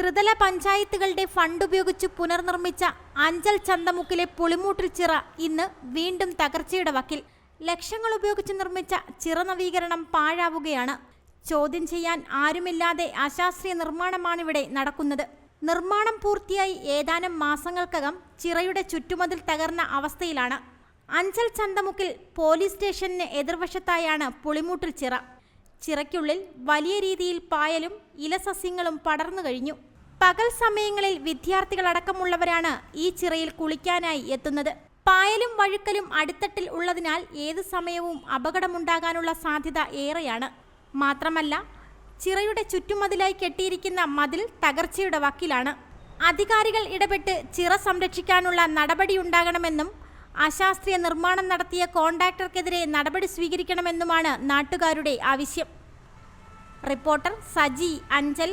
ത്രിതല പഞ്ചായത്തുകളുടെ ഫണ്ട് ഉപയോഗിച്ച് പുനർനിർമ്മിച്ച അഞ്ചൽ ചന്തമുക്കിലെ പുളിമൂട്ടിൽ ചിറ ഇന്ന് വീണ്ടും തകർച്ചയുടെ വക്കിൽ. ലക്ഷങ്ങൾ ഉപയോഗിച്ച് നിർമ്മിച്ച ചിറ നവീകരണം പാഴാവുകയാണ്. ചോദ്യം ചെയ്യാൻ ആരുമില്ലാതെ അശാസ്ത്രീയ നിർമ്മാണമാണിവിടെ നടക്കുന്നത്. നിർമ്മാണം പൂർത്തിയായി ഏതാനും മാസങ്ങൾക്കകം ചിറയുടെ ചുറ്റുമതിൽ തകർന്ന അവസ്ഥയിലാണ്. അഞ്ചൽ ചന്തമുക്കിൽ പോലീസ് സ്റ്റേഷന് എതിർവശത്തായാണ് പുളിമൂട്ടിൽ ചിറ. ചിറയ്ക്കുള്ളിൽ വലിയ രീതിയിൽ പായലും ഇലസസ്യങ്ങളും പടർന്നു കഴിഞ്ഞു. പകൽ സമയങ്ങളിൽ വിദ്യാർത്ഥികളടക്കമുള്ളവരാണ് ഈ ചിറയിൽ കുളിക്കാനായി എത്തുന്നത്. പായലും വഴുക്കലും അടിത്തട്ടിൽ ഉള്ളതിനാൽ ഏത് സമയവും അപകടമുണ്ടാകാനുള്ള സാധ്യത ഏറെയാണ്. മാത്രമല്ല ചിറയുടെ ചുറ്റുമതിലായി കെട്ടിയിരിക്കുന്ന മതിൽ തകർച്ചയുടെ വക്കിലാണ്. അധികാരികൾ ഇടപെട്ട് ചിറ സംരക്ഷിക്കാനുള്ള നടപടിയുണ്ടാകണമെന്നും അശാസ്ത്രീയ നിർമ്മാണം നടത്തിയ കോൺട്രാക്ടർക്കെതിരെ നടപടി സ്വീകരിക്കണമെന്നുമാണ് നാട്ടുകാരുടെ ആവശ്യം. Reporter Saji Anchal